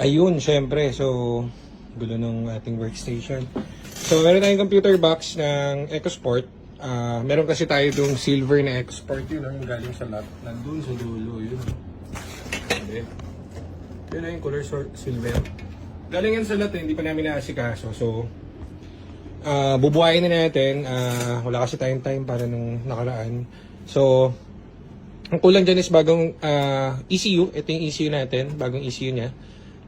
Ayun, syempre. So, gulo ng ating workstation. So, meron tayong computer box ng EcoSport. Ah, meron kasi tayo dong silver na EcoSport. Yun, ang galing sa lab. Nandun sa dulo, yun. Hindi. Yun na yung color silver. Galing yan sa lot, eh, hindi pa namin naasikaso. So, ah bubuhayin na natin. Ah, wala kasi tayong time para nung nakaraan. So, ang kulang dyan is bagong ah, ECU. Ito yung ECU natin, bagong ECU niya.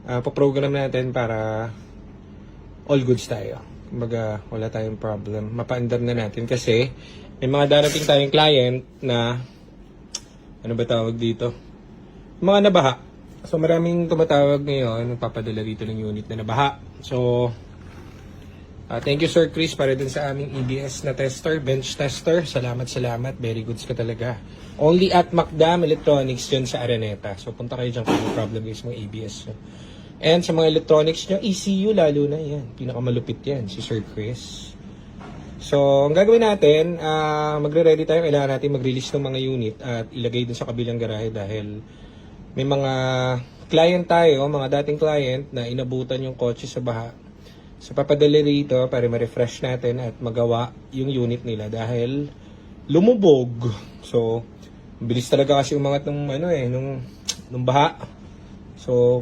Ah, paprogram natin para all goods tayo. Kumbaga, wala tayong problem. Mapaandar na natin kasi may mga darating tayong client na ano ba tawag dito? Mga nabaha. So maraming tumatawag ngayon, nagpapadala dito ng unit na nabaha. So, ah, thank you Sir Chris para dun sa aming EBS na tester, bench tester. Salamat, salamat. Very goods ka talaga. Only at Macdam Electronics dyan sa Araneta. So punta kayo dyan kung may problem guys mga EBS. nyo. And sa mga electronics nyo, ECU lalo na yan. Pinakamalupit yan, si Sir Chris. So, ang gagawin natin, ah magre-ready tayo. Kailangan natin mag-release ng mga unit at ilagay dun sa kabilang garahe dahil may mga client tayo, mga dating client na inabutan yung kotse sa baha. So, papadali rito para ma-refresh natin at magawa yung unit nila dahil lumubog. So, bilis talaga kasi umangat nung ano eh, nung, nung baha. So,